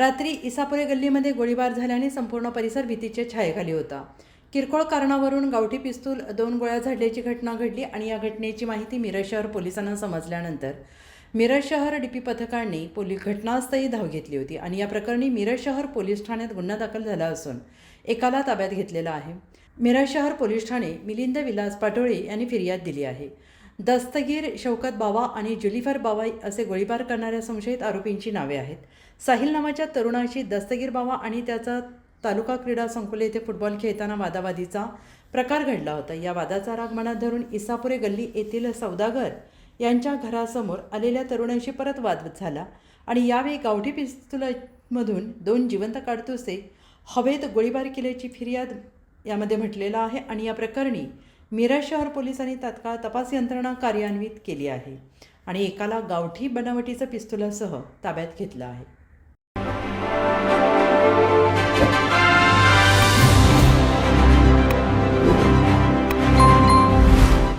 रात्री इसापुरे गल्लीमध्ये गोळीबार झाल्याने संपूर्ण परिसर भीतीच्या छायेखाली होता. किरकोळ कारणावरून गावठी पिस्तूल दोन गोळ्या झाडल्याची घटना घडली आणि या घटनेची माहिती मिरज शहर पोलिसांना समजल्यानंतर मिरज शहर डीपी पथकांनी पोलीस घटनास्थळी धाव घेतली होती आणि या प्रकरणी मिरज शहर पोलीस ठाण्यात गुन्हा दाखल झाला असून एकाला ताब्यात घेतलेला आहे. मिरज शहर पोलीस ठाणे मिलिंद विलास पाटोळे यांनी फिर्याद दिली आहे. दस्तगीर शौकत बावा आणि जुलिफर बावा असे गोळीबार करणाऱ्या संशयित आरोपींची नावे आहेत. साहिल नावाच्या तरुणाशी दस्तगीर बावा आणि त्याचा तालुका क्रीडा संकुल येथे फुटबॉल खेळताना वादावादीचा प्रकार घडला होता. या वादाचा राग मनात धरून इसापुरे गल्ली येथील सौदागर यांच्या घरासमोर आलेल्या तरुणांशी परत वाद झाला आणि यावेळी गावठी पिस्तुलामधून दोन जिवंत काडतुसे हवेत गोळीबार केल्याची फिर्याद यामध्ये म्हटलेलं आहे आणि या प्रकरणी मिरज शहर पोलिसांनी तत्काळ तपास यंत्रणा कार्यान्वित केली आहे आणि एकाला गावठी बनावटीचं पिस्तुलासह ताब्यात घेतलं आहे.